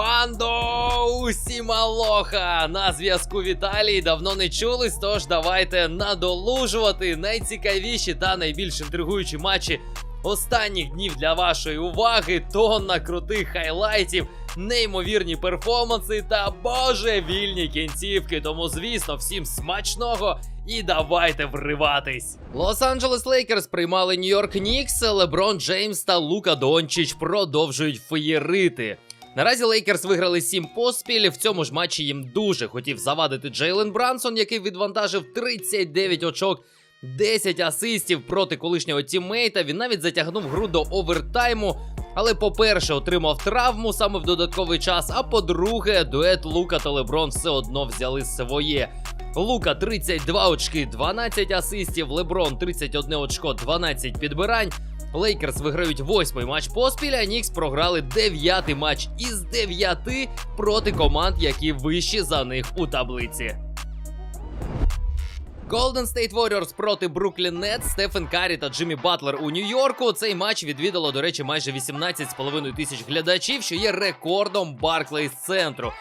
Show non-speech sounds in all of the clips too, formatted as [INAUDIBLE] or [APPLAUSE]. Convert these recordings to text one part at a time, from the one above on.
Бандо! Усім алоха! На зв'язку Віталій давно не чулись, тож давайте надолужувати найцікавіші та найбільш інтригуючі матчі останніх днів для вашої уваги. Тонна крутих хайлайтів, неймовірні перформанси та божевільні кінцівки. Тому, звісно, всім смачного і давайте вриватись. Лос-Анджелес Лейкерс приймали Нью-Йорк Нікс, Леброн Джеймс та Лука Дончич продовжують феєрити. Наразі Лейкерс виграли 7 поспіль. В цьому ж матчі їм дуже хотів завадити Джейлен Брансон, який відвантажив 39 очок, 10 асистів проти колишнього тіммейта. Він навіть затягнув гру до овертайму. Але, по-перше, отримав травму саме в додатковий час. А по-друге, дует Лука та Леброн все одно взяли своє. Лука 32 очки, 12 асистів, Леброн 31 очко, 12 підбирань. Лейкерс виграють восьмий матч поспіль, а Нікс програли дев'ятий матч із дев'яти проти команд, які вищі за них у таблиці. Golden State Warriors проти Brooklyn Nets, Стефен Карі та Джиммі Батлер у Нью-Йорку. Цей матч відвідало, до речі, майже 18,5 тисяч глядачів, що є рекордом Барклейс центру.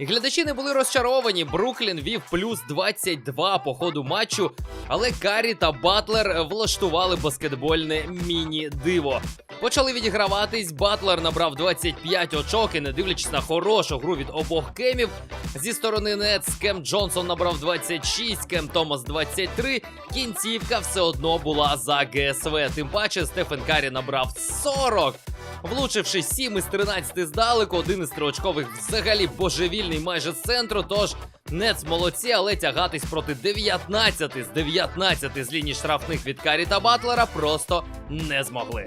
Глядачі не були розчаровані. Бруклін вів плюс 22 по ходу матчу, але Карі та Батлер влаштували баскетбольне міні-диво. Почали відіграватись. Батлер набрав 25 очок і не дивлячись на хорошу гру від обох кемів. Зі сторони Нетс Кем Джонсон набрав 26, Кем Томас 23. Кінцівка все одно була за ГСВ. Тим паче Стефен Карі набрав 40. Влучивши 7 із 13 здалеку, один із триочкових взагалі божевільний майже з центру. Тож Нец молодці, але тягатись проти 19 з 19 з ліній штрафних від Карі та Батлера просто не змогли.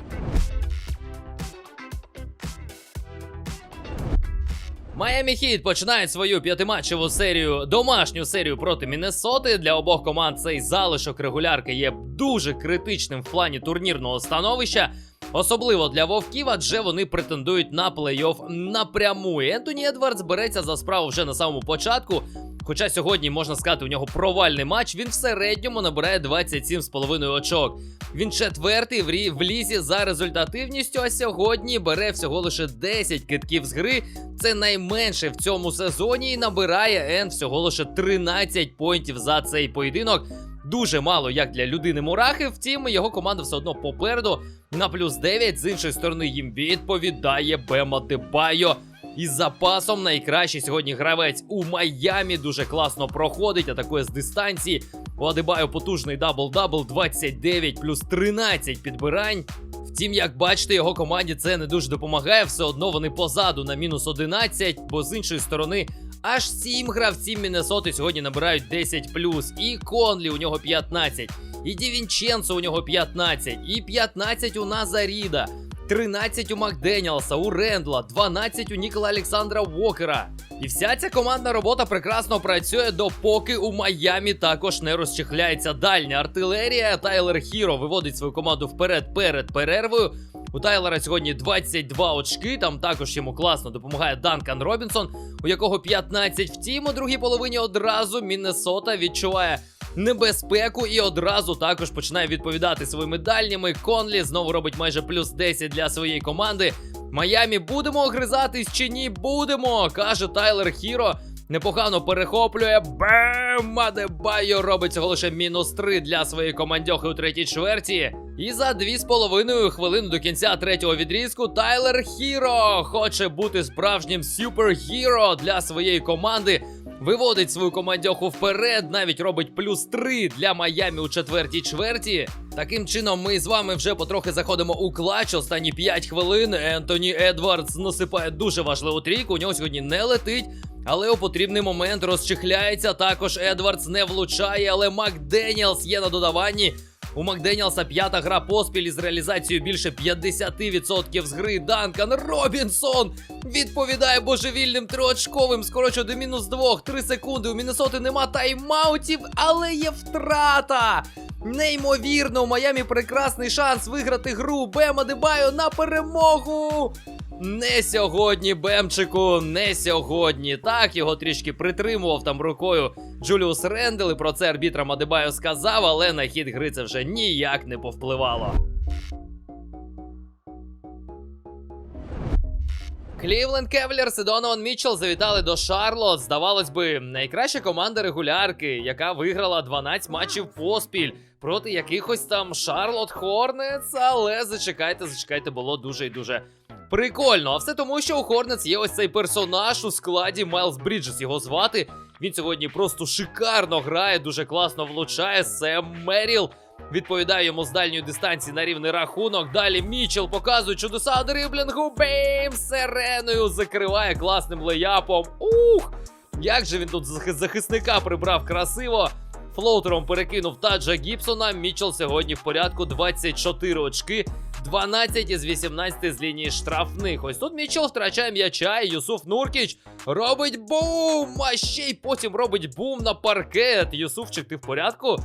Майамі Хіт починають свою п'ятиматчеву серію, домашню серію проти Міннесоти. Для обох команд цей залишок регулярки є дуже критичним в плані турнірного становища. Особливо для вовків, адже вони претендують на плей-офф напряму. Ентоні Едвардс береться за справу вже на самому початку. Хоча сьогодні можна сказати, у нього провальний матч. Він в середньому набирає 27,5 очок. Він четвертий в, рі... в лізі за результативністю. А сьогодні бере всього лише 10 китків з гри. Це найменше в цьому сезоні. І набирає Ен всього лише 13 поінтів за цей поєдинок. Дуже мало як для людини мурахи. Втім, його команда все одно попереду на плюс 9. З іншої сторони їм відповідає Бема Дебайо. Із запасом найкращий сьогодні гравець у Майамі дуже класно проходить, атакує з дистанції. У Адебайо потужний дабл-дабл, 29 плюс 13 підбирань. Втім, як бачите, його команді це не дуже допомагає. Все одно вони позаду на мінус 11, бо з іншої сторони аж 7 гравців Міннесоти сьогодні набирають 10 плюс. І Конлі у нього 15, і Дівінченцо у нього 15, і 15 у Назаріда. 13 у Макденіалса, у Рендла, 12 у Нікола Олександра Уокера. І вся ця командна робота прекрасно працює, допоки у Майамі також не розчехляється дальня артилерія. Тайлер Хіро виводить свою команду вперед перед перервою. У Тайлера сьогодні 22 очки. Там також йому класно допомагає Данкан Робінсон, у якого 15. Втім, у другій половині одразу Міннесота відчуває небезпеку і одразу також починає відповідати своїми дальніми. Конлі знову робить майже плюс 10 для своєї команди. Майамі будемо огризатись чи ні? Будемо, каже Тайлер Хіро. Непогано перехоплює. Бем! Адебайо робить цього лише мінус 3 для своєї командьохи у третій чверті. І за 2,5 хвилини до кінця третього відрізку Тайлер Хіро хоче бути справжнім супергіро для своєї команди. Виводить свою командьоху вперед, навіть робить плюс 3 для Майамі у четвертій чверті. Таким чином, ми з вами вже потрохи заходимо у клач. Останні 5 хвилин. Ентоні Едвардс насипає дуже важливу трійку. У нього сьогодні не летить. Але у потрібний момент розчихляється. Також Едвардс не влучає, але Макденіелс є на додаванні. У Макденіалса п'ята гра поспіль із реалізацією більше 50% з гри. Данкан Робінсон відповідає божевільним триочковим. Скорочує до мінус двох. Три секунди. У Міннесоти нема тайм-аутів, але є втрата. Неймовірно, у Майамі прекрасний шанс виграти гру. Бема Дебайо на перемогу. Не сьогодні, Бемчику, не сьогодні. Так, його трішки притримував там рукою Джуліус Рендел, і про це арбітра Мадебайо сказав, але на хід гри це вже ніяк не повпливало. Клівленд Кевлерс і Донован Мітчелл завітали до Шарлот. Здавалось би, найкраща команда регулярки, яка виграла 12 матчів поспіль проти якихось там Шарлот Хорнец. Але зачекайте, зачекайте, було дуже і дуже прикольно. А все тому, що у Хорнец є ось цей персонаж у складі Майлз Бріджес. Його звати. Він сьогодні просто шикарно грає, дуже класно влучає. Сем Меріл. Відповідає йому з дальньої дистанції на рівний рахунок. Далі Мічел показує чудеса дриблінгу. Бейм! Сиреною закриває класним леяпом. Ух! Як же він тут зах- захисника прибрав красиво. Флоутером перекинув Таджа Гібсона. Мічел сьогодні в порядку 24 очки, 12 із 18 з лінії штрафних. Ось тут Мічел втрачає м'яча, і Юсуф Нуркіч робить бум! А ще й потім робить бум на паркет. Юсуфчик, ти в порядку?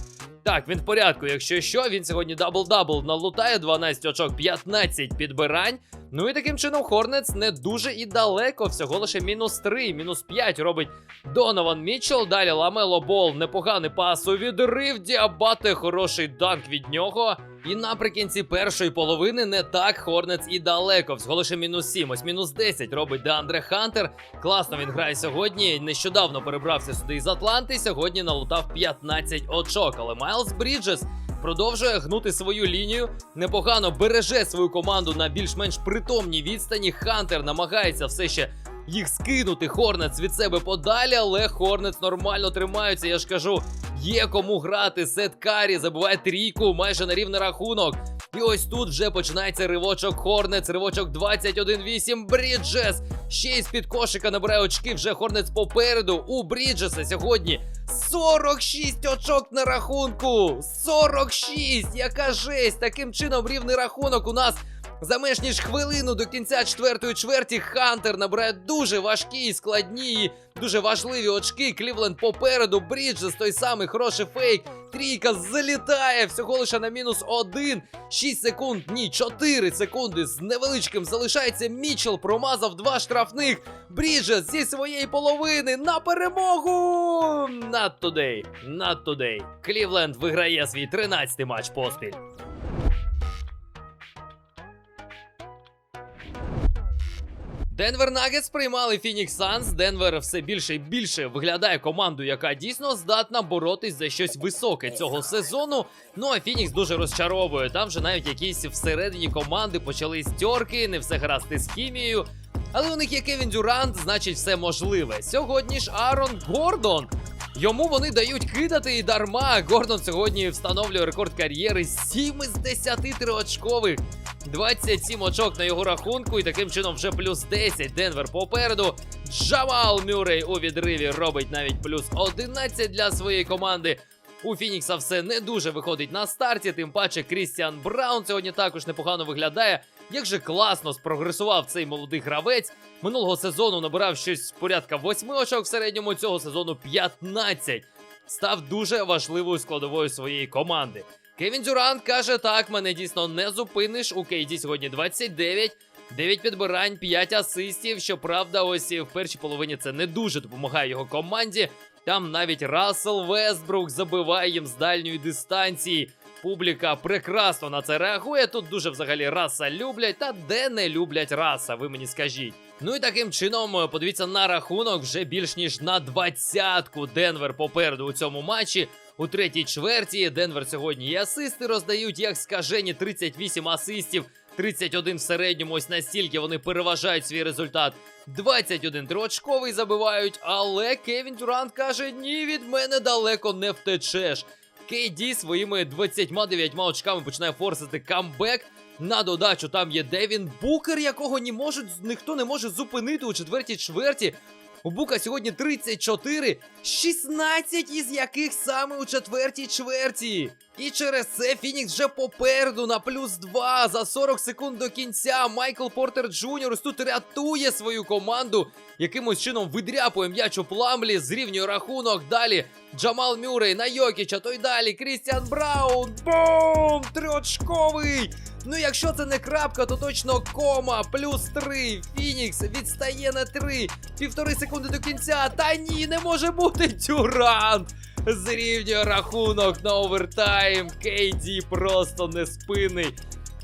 Так, він в порядку. Якщо що, він сьогодні дабл-дабл налутає 12 очок, 15 підбирань. Ну і таким чином Хорнец не дуже і далеко. Всього лише мінус 3, мінус 5 робить Донован Мітчелл. Далі Ламело Бол, непоганий пас у відрив. Діабате, хороший данк від нього. І наприкінці першої половини не так Хорнец і далеко. Всього лише мінус 7, ось мінус 10 робить Деандре Хантер. Класно він грає сьогодні. Нещодавно перебрався сюди із Атланти. Сьогодні налутав 15 очок. Але Майлз Бріджес продовжує гнути свою лінію. Непогано береже свою команду на більш-менш притомній відстані. Хантер намагається все ще їх скинути. Хорнец від себе подалі, але Хорнец нормально тримаються. Я ж кажу, є кому грати. Сет Карі забиває трійку майже на рівний рахунок. І ось тут вже починається ривочок Хорнец, ривочок 21-8. Бріджес. Ще й з-під кошика набирає очки. Вже Хорнец попереду. У Бріджеса сьогодні 46 очок на рахунку. 46! Яка жесть! Таким чином рівний рахунок у нас. За менш ніж хвилину до кінця четвертої чверті Хантер набирає дуже важкі, складні, і дуже важливі очки. Клівленд попереду, Бріджес, той самий хороший фейк. Трійка залітає всього лише на мінус один. 6 секунд, ні, 4 секунди з невеличким залишається. Мічел промазав два штрафних. Бріджес зі своєї половини на перемогу. Not today, not today. Клівленд виграє свій 13-й матч поспіль. Денвер Нагетс приймали Фінікс Санс. Денвер все більше і більше виглядає командою, яка дійсно здатна боротись за щось високе цього сезону. Ну а Фінікс дуже розчаровує. Там вже навіть якісь всередині команди почали стьорки, не все гаразд із хімією. Але у них є Кевін Дюрант, значить, все можливе. Сьогодні ж Аарон Гордон. Йому вони дають кидати і дарма. Гордон сьогодні встановлює рекорд кар'єри 7 із 10 триочкових. 27 очок на його рахунку, і таким чином вже плюс 10. Денвер попереду. Джамал Мюррей у відриві робить навіть плюс 11 для своєї команди. У Фінікса все не дуже виходить на старті, тим паче Крістіан Браун сьогодні також непогано виглядає. Як же класно спрогресував цей молодий гравець. Минулого сезону набирав щось порядка 8 очок в середньому цього сезону 15. Став дуже важливою складовою своєї команди. Кевін Дюрант каже: так, мене дійсно не зупиниш. У Кейді сьогодні 29. 9 підбирань, 5 асистів. Щоправда, ось в першій половині це не дуже допомагає його команді. Там навіть Рассел Вестбрук забиває їм з дальньої дистанції. Публіка прекрасно на це реагує. Тут дуже взагалі раса люблять, та де не люблять раса, ви мені скажіть. Ну і таким чином, подивіться на рахунок вже більш ніж на двадцятку. Денвер попереду у цьому матчі. У третій чверті Денвер сьогодні і асисти роздають, як скажені 38 асистів, 31 в середньому. Ось настільки вони переважають свій результат. 21 триочковий забивають, але Кевін Дюрант каже: ні, від мене далеко не втечеш. KD своїми 29 очками починає форсити камбек. На додачу там є Девін Букер, якого не можуть, ніхто не може зупинити у четвертій чверті. У Бука сьогодні 34, 16 із яких саме у четвертій чверті. І через це Фінікс вже попереду на плюс 2 за 40 секунд до кінця. Майкл Портер Джуніор тут рятує свою команду. Якимось чином видряпує м'яч у пламлі, зрівнює рахунок. Далі Джамал Мюррей на Йокіча, то й далі Крістіан Браун. Бум! Триочковий! Ну, якщо це не крапка, то точно кома. Плюс 3. Фінікс відстає на 3. Півтори секунди до кінця. Та ні, не може бути [LAUGHS] Дюрант. Зрівнює рахунок на овертайм. Кейді просто не спинний.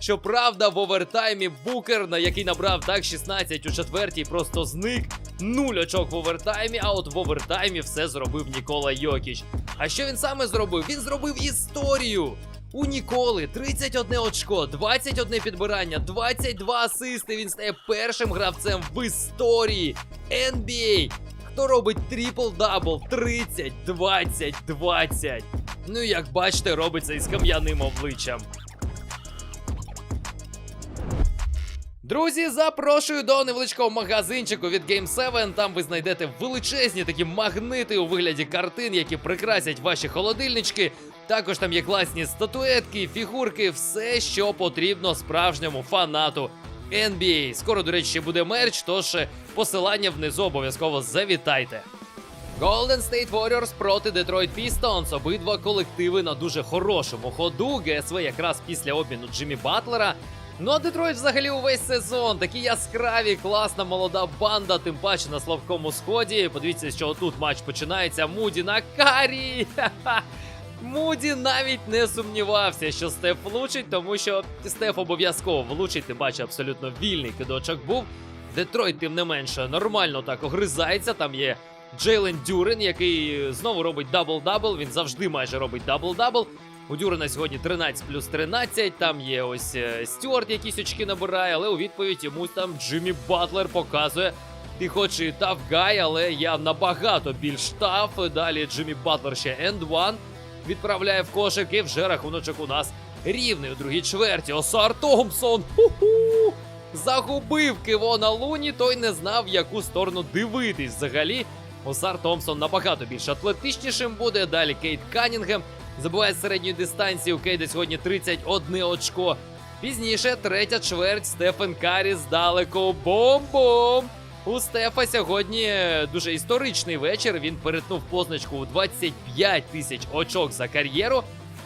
Щоправда, в овертаймі Букер, на який набрав так 16 у четвертій, просто зник. Нуль очок в овертаймі, а от в овертаймі все зробив Нікола Йокіч. А що він саме зробив? Він зробив історію. У Ніколи 31 очко, 21 підбирання, 22 асисти. Він стає першим гравцем в історії NBA. Хто робить трипл-дабл 30, 20, 20. Ну, як бачите, робиться із кам'яним обличчям. Друзі, запрошую до невеличкого магазинчику від Game 7. Там ви знайдете величезні такі магнити у вигляді картин, які прикрасять ваші холодильнички. Також там є класні статуетки, фігурки, все, що потрібно справжньому фанату NBA. Скоро, до речі, ще буде мерч, тож е, посилання внизу обов'язково завітайте. Golden State Warriors проти Detroit Pistons. Обидва колективи на дуже хорошому ходу. ГСВ якраз після обміну Джиммі Батлера. Ну а Детройт взагалі увесь сезон. Такі яскраві, класна молода банда, тим паче на слабкому сході. Подивіться, що тут матч починається. Муді на карі. [LAUGHS] Ха-ха. Муді навіть не сумнівався, що Стеф влучить, тому що Стеф обов'язково влучить, тим паче абсолютно вільний кидочок був. Детройт, тим не менше, нормально так огризається. Там є Джейлен Дюрен, який знову робить дабл-дабл. Він завжди майже робить дабл-дабл. У Дюрена сьогодні 13 плюс 13. Там є ось е, Стюарт, якісь очки набирає, але у відповідь йому там Джиммі Батлер показує. Ти хоч і тав але я набагато більш таф. Далі Джиммі Батлер ще енд ван відправляє в кошик, і вже рахуночок у нас рівний у другій чверті. Осар Томпсон. Ху-ху! Загубив Кивона Луні, той не знав, в яку сторону дивитись взагалі. Осар Томпсон набагато більш атлетичнішим буде. Далі Кейт Канінгем забиває з середньої дистанції. У Кейда сьогодні 31 очко. Пізніше третя чверть Стефен Карі здалеку. Бом-бом! У Стефа сьогодні дуже історичний вечір. Він перетнув позначку у 25 тисяч очок за кар'єру,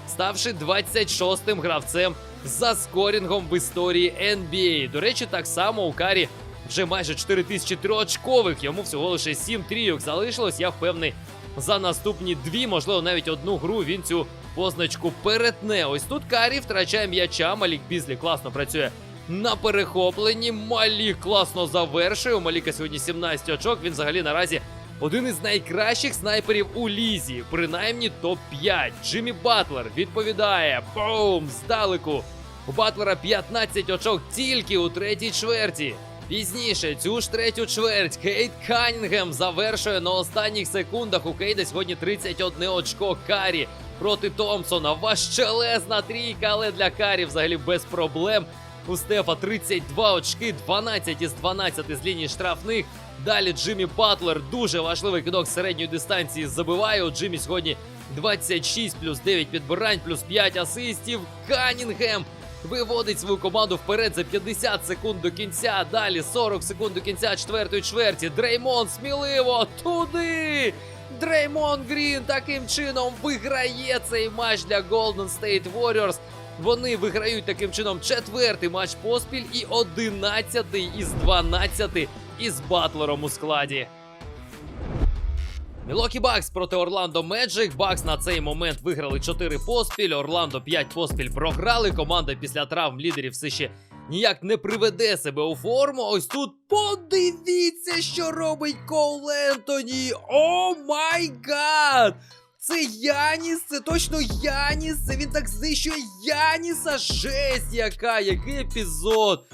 ставши 26-м гравцем за скорінгом в історії NBA. До речі, так само у Карі вже майже 4 тисячі триочкових. Йому всього лише 7 трійок залишилось. Я впевнений, за наступні дві, можливо, навіть одну гру він цю позначку перетне. Ось тут Карі втрачає м'яча. Малік Бізлі класно працює на перехопленні. Малік класно завершує. У Маліка сьогодні 17 очок. Він взагалі наразі один із найкращих снайперів у лізі, принаймні топ-5. Джиммі Батлер відповідає. Бум! Здалеку. У Батлера 15 очок тільки у третій чверті. Пізніше цю ж третю чверть Кейт Канінгем завершує на останніх секундах. У Кейда сьогодні 31 очко Карі проти Томпсона. Важчелезна трійка, але для Карі взагалі без проблем. У Стефа 32 очки, 12 із 12 з лінії штрафних. Далі Джиммі Батлер дуже важливий кидок середньої дистанції забиває. У Джиммі сьогодні 26 плюс 9 підбирань, плюс 5 асистів. Канінгем виводить свою команду вперед за 50 секунд до кінця. Далі 40 секунд до кінця четвертої чверті. Дреймон сміливо туди. Дреймон Грін таким чином виграє цей матч для Golden State Warriors. Вони виграють таким чином четвертий матч поспіль і одинадцятий із 12 із Батлером у складі. Мілокі Бакс проти Орландо Меджик. Бакс на цей момент виграли 4 поспіль. Орландо 5 поспіль програли. Команда після травм лідерів все ще ніяк не приведе себе у форму. Ось тут подивіться, що робить Коул Ентоні. О май гад! Це Яніс, це точно Яніс. Це він так знищує Яніса. Жесть, яка, який епізод.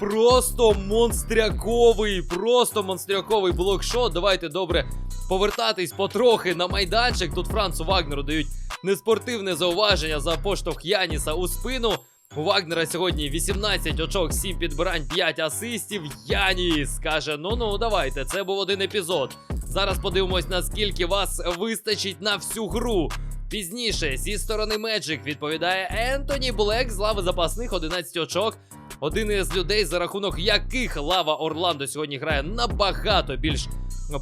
Просто монстряковий, просто монстряковий блокшот. Давайте добре повертатись потрохи на майданчик. Тут Францу Вагнеру дають неспортивне зауваження за поштовх Яніса у спину. У Вагнера сьогодні 18 очок, 7 підбирань, 5 асистів. Яніс каже: ну ну давайте, це був один епізод. Зараз подивимось, наскільки вас вистачить на всю гру. Пізніше зі сторони Меджик відповідає Ентоні Блек з лави запасних 11 очок. Один із людей, за рахунок яких лава Орландо сьогодні грає набагато більш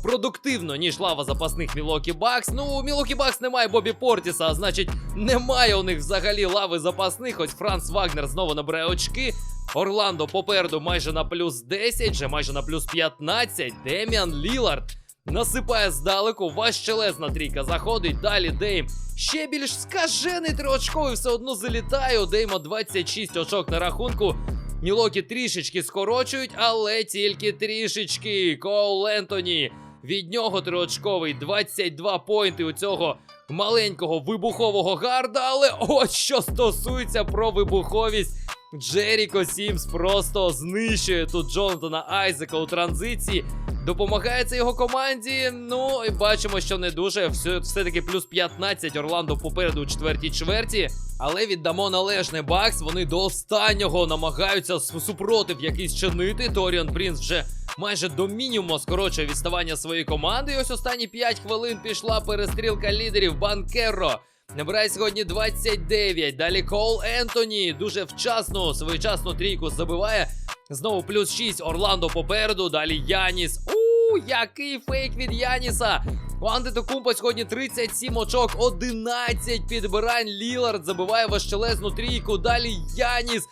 продуктивно, ніж лава запасних Мілокі Бакс. Ну, у Мілокі Бакс немає Бобі Портіса, а значить, немає у них взагалі лави запасних. Ось Франц Вагнер знову набирає очки. Орландо попереду майже на плюс 10, вже майже на плюс 15. Деміан Лілард насипає здалеку, важчелезна трійка заходить. Далі Дейм ще більш скажений триочковий все одно залітає. У Дейма 26 очок на рахунку. Мілокі трішечки скорочують, але тільки трішечки. Коул Ентоні. Від нього триочковий 22 поінти у цього маленького вибухового гарда. Але от що стосується про вибуховість. Джеріко Сімс просто знищує тут Джонатана Айзека у транзиції. Допомагає це його команді. Ну і бачимо, що не дуже. Все, все-таки плюс 15 Орландо попереду у четвертій чверті. Але віддамо належне Бакс. Вони до останнього намагаються супротив якийсь чинити. Торіон Принц вже майже до мінімуму скорочує відставання своєї команди. І ось останні 5 хвилин пішла перестрілка лідерів Банкеро. Набирає сьогодні 29. Далі Коул Ентоні дуже вчасну, своєчасну трійку забиває. Знову плюс 6 Орландо попереду. Далі Яніс. У, який фейк від Яніса. У Антетокумпа сьогодні 37 очок, 11 підбирань. Лілард забиває важчелезну трійку. Далі Яніс.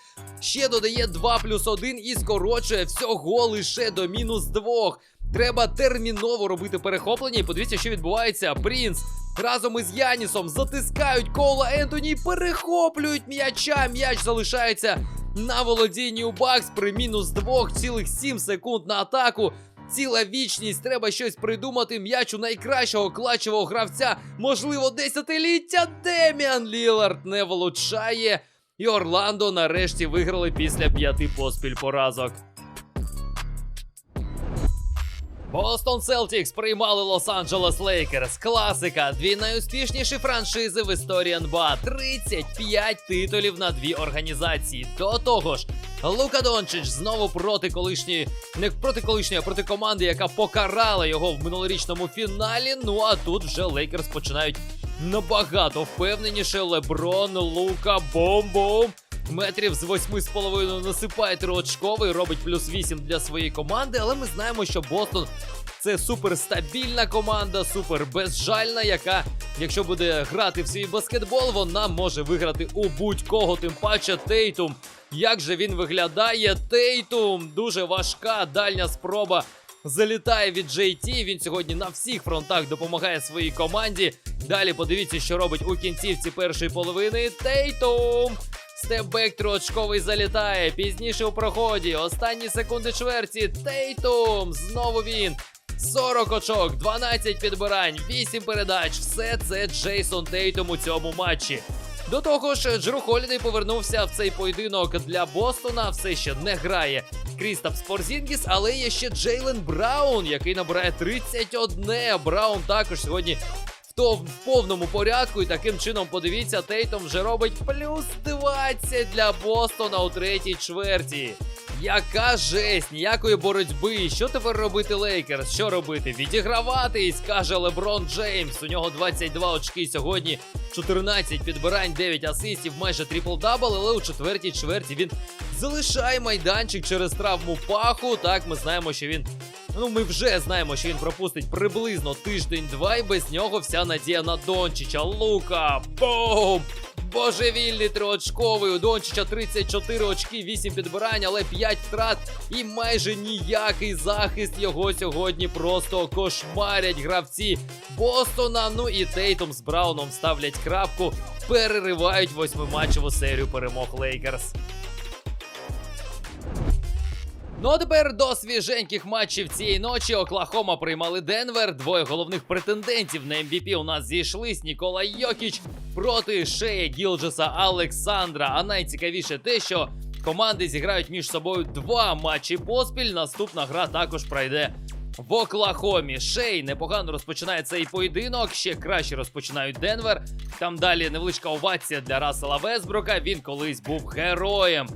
Ще додає 2 плюс 1 і скорочує всього лише до мінус 2. Треба терміново робити перехоплення. І подивіться, що відбувається. Принц разом із Янісом затискають кола Ентоні і перехоплюють м'яча. М'яч залишається на володінні у Бакс при мінус 2,7 секунд на атаку. Ціла вічність, треба щось придумати. М'яч у найкращого клатчевого гравця, можливо, десятиліття. Деміан Лілард не влучає. І Орландо нарешті виграли після п'яти поспіль поразок. Бостон Селтікс приймали Лос-Анджелес Лейкерс. Класика. Дві найуспішніші франшизи в історії НБА. 35 титулів на дві організації. До того ж, Лука Дончич знову проти колишньої, не проти колишньої, а проти команди, яка покарала його в минулорічному фіналі. Ну а тут вже Лейкерс починають набагато впевненіше. Леброн, Лука, бом-бом. Метрів з 8,5 насипає триочковий, робить плюс 8 для своєї команди, але ми знаємо, що Бостон це супер стабільна команда, супер безжальна, яка, якщо буде грати в свій баскетбол, вона може виграти у будь-кого, тим паче Тейтум. Як же він виглядає? Тейтум дуже важка дальня спроба. Залітає від JT, Він сьогодні на всіх фронтах допомагає своїй команді. Далі подивіться, що робить у кінцівці першої половини. Тейтум. Степбек триочковий залітає. Пізніше у проході. Останні секунди чверті. Тейтум. Знову він. 40 очок, 12 підбирань, 8 передач. Все це Джейсон Тейтум у цьому матчі. До того ж, Джру Холідей повернувся в цей поєдинок для Бостона. Все ще не грає Крістапс Порзінгіс, але є ще Джейлен Браун, який набирає 31. Браун також сьогодні то, в повному порядку. І таким чином, подивіться, Тейтом вже робить плюс 20 для Бостона у третій чверті. Яка жесть, ніякої боротьби. Що тепер робити Лейкерс? Що робити? Відіграватись, каже Леброн Джеймс. У нього 22 очки сьогодні, 14 підбирань, 9 асистів, майже трипл-дабл, але у четвертій чверті він залишає майданчик через травму паху. Так, ми знаємо, що він. Ну, ми вже знаємо, що він пропустить приблизно тиждень-два, і без нього вся надія на Дончича. Лука! Бум! Божевільний триочковий. У Дончича 34 очки, 8 підбирань, але 5 втрат і майже ніякий захист його сьогодні просто кошмарять гравці Бостона. Ну і Тейтом з Брауном ставлять крапку, переривають восьмиматчеву серію перемог Лейкерс. Ну а тепер до свіженьких матчів цієї ночі Оклахома приймали Денвер. Двоє головних претендентів на MVP у нас зійшлись Нікола Йокіч проти Шея Гілджеса Олександра. А найцікавіше те, що команди зіграють між собою два матчі поспіль. Наступна гра також пройде. В Оклахомі Шей непогано розпочинає цей поєдинок. Ще краще розпочинають Денвер. Там далі невеличка овація для Рассела Весброка. Він колись був героєм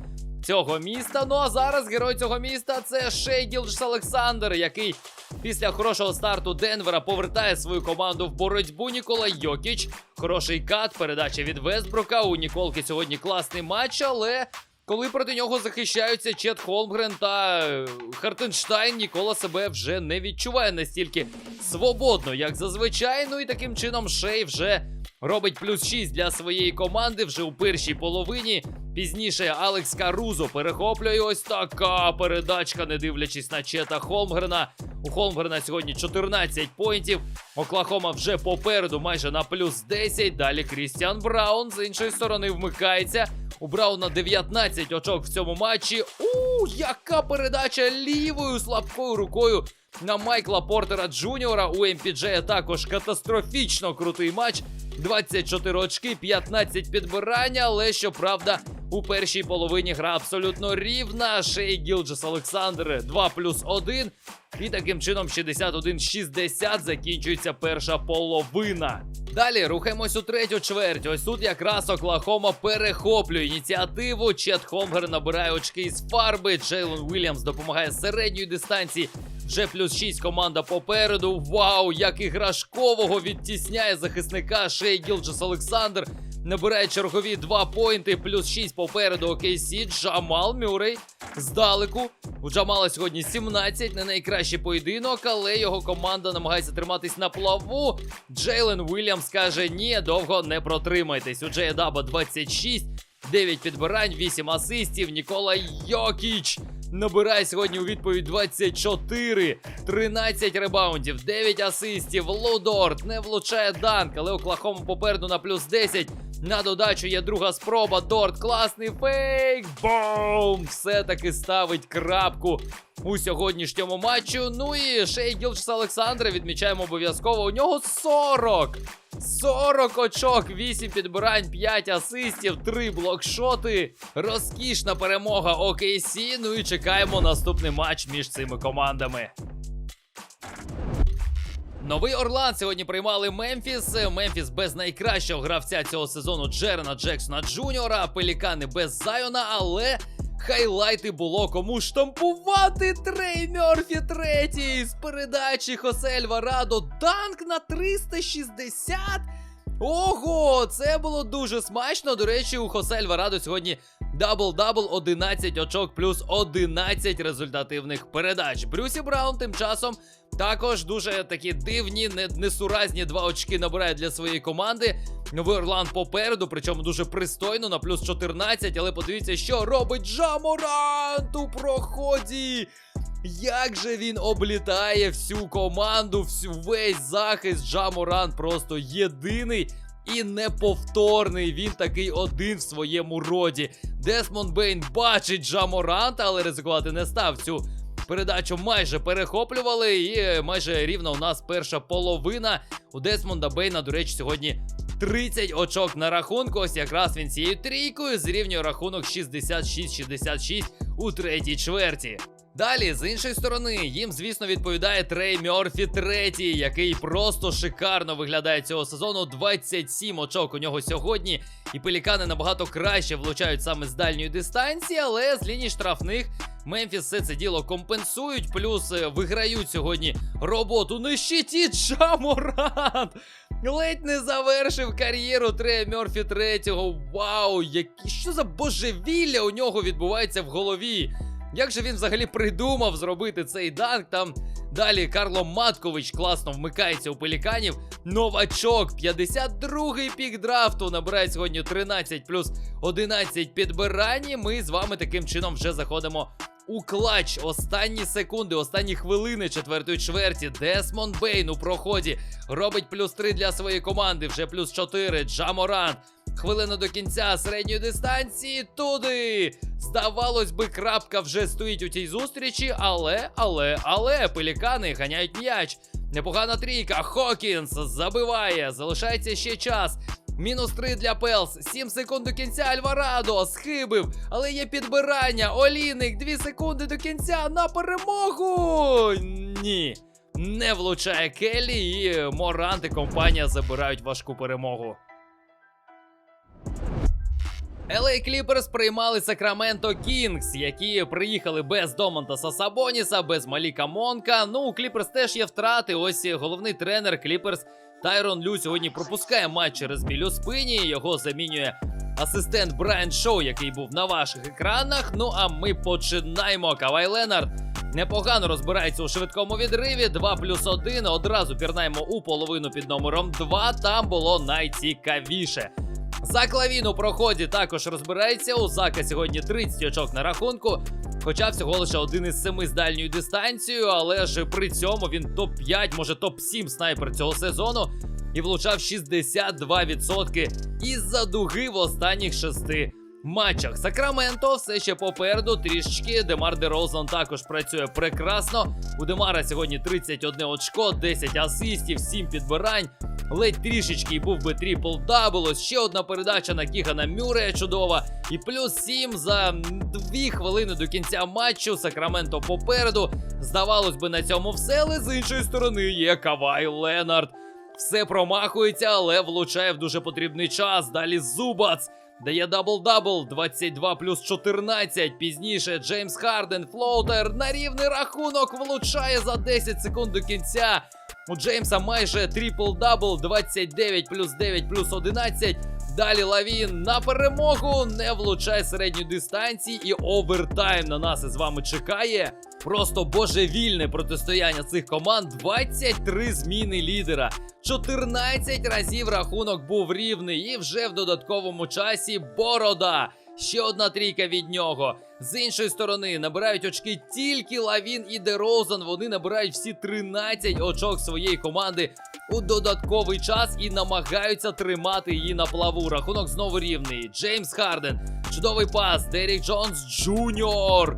цього міста. Ну а зараз герой цього міста це Шей Гілджес Олександр, який після хорошого старту Денвера повертає свою команду в боротьбу. Нікола Йокіч. Хороший кат, передача від Вестбрука. У Ніколки сьогодні класний матч, але. Коли проти нього захищаються Чет Холмгрен та е, Хартенштайн, Нікола себе вже не відчуває настільки свободно, як зазвичай. Ну і таким чином Шей вже робить плюс 6 для своєї команди вже у першій половині. Пізніше Алекс Карузо перехоплює ось така передачка, не дивлячись на Чета Холмгрена. У Холмгрена сьогодні 14 поінтів. Оклахома вже попереду, майже на плюс 10. Далі Крістіан Браун з іншої сторони вмикається. У Брауна 19 очок в цьому матчі. У, яка передача лівою слабкою рукою на Майкла Портера Джуніора. У МПДЖ також катастрофічно крутий матч. 24 очки, 15 підбирання, але щоправда, у першій половині гра абсолютно рівна. Шей Гілджес Олександр 2 плюс 1. І таким чином 61-60 закінчується перша половина. Далі рухаємось у третю чверть. Ось тут якраз Оклахома перехоплює ініціативу. Чет Хомгер набирає очки із фарби. Джейлон Уільямс допомагає з середньої дистанції. Вже плюс 6 команда попереду. Вау, як іграшкового відтісняє захисника Шей Гілджес Олександр. Набирає чергові 2 поінти, плюс 6 попереду OKC. Джамал Мюррей здалеку. У Джамала сьогодні 17, не найкращий поєдинок, але його команда намагається триматись на плаву. Джейлен Уільямс каже: ні, довго не протримайтесь. У Джея Даба 26, 9 підбирань, 8 асистів. Нікола Йокіч набирає сьогодні у відповідь 24, 13 ребаундів, 9 асистів. Лудорт не влучає данк, але Оклахома попереду на плюс 10. На додачу є друга спроба. Дорт класний фейк. Бум! Все-таки ставить крапку у сьогоднішньому матчу. Ну і Шей Гілчес Олександра відмічаємо обов'язково. У нього 40. 40 очок, 8 підбирань, 5 асистів, 3 блокшоти. Розкішна перемога OKC. Ну і чекаємо наступний матч між цими командами. Новий Орланд сьогодні приймали Мемфіс. Мемфіс без найкращого гравця цього сезону Джерена Джексона Джуніора. Пелікани без Зайона, але хайлайти було кому штампувати. Трей Мерфі третій з передачі Хосе Альварадо. Данк на 360. Ого, це було дуже смачно. До речі, у Хосе Альварадо сьогодні дабл-дабл 11 очок плюс 11 результативних передач. Брюсі Браун тим часом також дуже такі дивні, несуразні два очки набирає для своєї команди. Новий Орланд попереду, причому дуже пристойно на плюс 14. Але подивіться, що робить Джаморант у проході. Як же він облітає всю команду, всю весь захист. Джаморант просто єдиний і неповторний. Він такий один в своєму роді. Десмонд Бейн бачить Джаморанта, але ризикувати не став. Цю передачу майже перехоплювали. І е, майже рівно у нас перша половина. У Десмонда Бейна, до речі, сьогодні 30 очок на рахунку. Ось якраз він цією трійкою зрівнює рахунок 66-66 у третій чверті. Далі, з іншої сторони, їм, звісно, відповідає Трей Мьорфі третій, який просто шикарно виглядає цього сезону. 27 очок у нього сьогодні. І пелікани набагато краще влучають саме з дальньої дистанції, але з лінії штрафних Мемфіс все це діло компенсують, плюс е, виграють сьогодні роботу на щиті Джаморант. Ледь не завершив кар'єру Трея Мьорфі третього. Вау, які що за божевілля у нього відбувається в голові. Як же він взагалі придумав зробити цей данк? Там далі Карло Маткович класно вмикається у пеліканів. Новачок, 52-й пік драфту. Набирає сьогодні 13 плюс 11 підбирань. І Ми з вами таким чином вже заходимо у клач. Останні секунди, останні хвилини четвертої чверті. Десмонд Бейн у проході робить плюс 3 для своєї команди. Вже плюс 4. Джаморант. Хвилина до кінця середньої дистанції туди. Здавалось би, крапка вже стоїть у цій зустрічі, але, але, але пелікани ганяють м'яч. Непогана трійка. Хокінс забиває. Залишається ще час. Мінус 3 для Пелс. 7 секунд до кінця. Альварадо схибив. Але є підбирання. Оліник. 2 секунди до кінця на перемогу. Ні. Не влучає Келлі і Морант і компанія забирають важку перемогу. LA Clippers приймали Сакраменто Кінгс, які приїхали без Домонтаса Сабоніса, без Маліка Монка. Ну, у Clippers теж є втрати. Ось головний тренер Clippers Тайрон Лю сьогодні пропускає матч через біль у спині. Його замінює асистент Брайан Шоу, який був на ваших екранах. Ну а ми починаємо. Кавай Ленард непогано розбирається у швидкому відриві. 2 плюс 1. Одразу пірнаємо у половину під номером 2. Там було найцікавіше. За клавіну проході також розбирається. У Зака сьогодні 30 очок на рахунку. Хоча всього лише один із семи з дальньою дистанцією, але ж при цьому він топ-5, може топ-7 снайпер цього сезону і влучав 62% із-за дуги в останніх шести матчах. Сакраменто все ще попереду трішечки. Демар де Дерозан також працює прекрасно. У Демара сьогодні 31 очко, 10 асистів, 7 підбирань. Ледь трішечки і був би трипл дабл. Ще одна передача на Кігана Мюрея чудова. І плюс 7 за 2 хвилини до кінця матчу. Сакраменто попереду. Здавалось би, на цьому все, але з іншої сторони є Кавай Ленард. Все промахується, але влучає в дуже потрібний час. Далі Зубац. Дає дабл-дабл 22 плюс 14. Пізніше Джеймс Харден, флоутер на рівний рахунок влучає за 10 секунд до кінця. У Джеймса майже трипл-дабл 29 плюс 9 плюс 11. Далі Лавін на перемогу не влучає середньої дистанції і овертайм на нас із вами чекає. Просто божевільне протистояння цих команд. 23 зміни лідера. 14 разів рахунок був рівний, і вже в додатковому часі борода. Ще одна трійка від нього. З іншої сторони набирають очки тільки Лавін і Дерозан. Вони набирають всі 13 очок своєї команди у додатковий час і намагаються тримати її на плаву. Рахунок знову рівний. Джеймс Харден. Чудовий пас. Дерік Джонс Джуніор.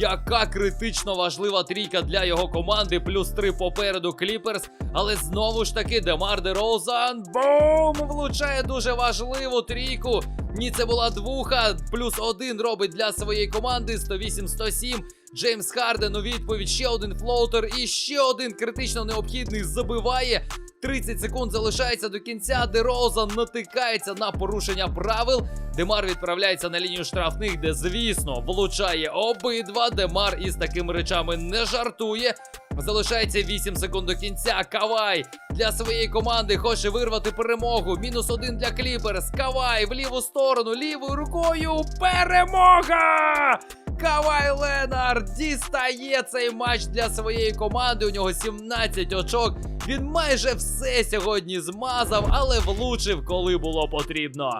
Яка критично важлива трійка для його команди, плюс три попереду Кліперс. Але знову ж таки Демар Дерозан бум! Влучає дуже важливу трійку. Ні, це була двуха, плюс один робить для своєї команди 108-107. Джеймс Харден у відповідь ще один флоутер і ще один критично необхідний забиває. 30 секунд залишається до кінця. Дерозан натикається на порушення правил. Демар відправляється на лінію штрафних, де, звісно, влучає обидва. Демар із такими речами не жартує. Залишається 8 секунд до кінця. Кавай для своєї команди хоче вирвати перемогу. Мінус один для Кліперс. Кавай в ліву сторону, лівою рукою. Перемога! Кавай Ленард дістає цей матч для своєї команди. У нього 17 очок. Він майже все сьогодні змазав, але влучив, коли було потрібно.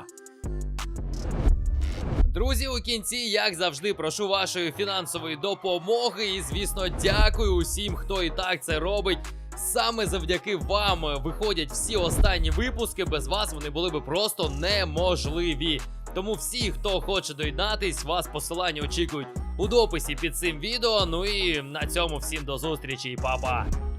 Друзі, у кінці, як завжди, прошу вашої фінансової допомоги. І, звісно, дякую усім, хто і так це робить. Саме завдяки вам виходять всі останні випуски. Без вас вони були би просто неможливі. Тому всі, хто хоче доєднатись, вас посилання очікують у дописі під цим відео. Ну і на цьому всім до зустрічі, па-па!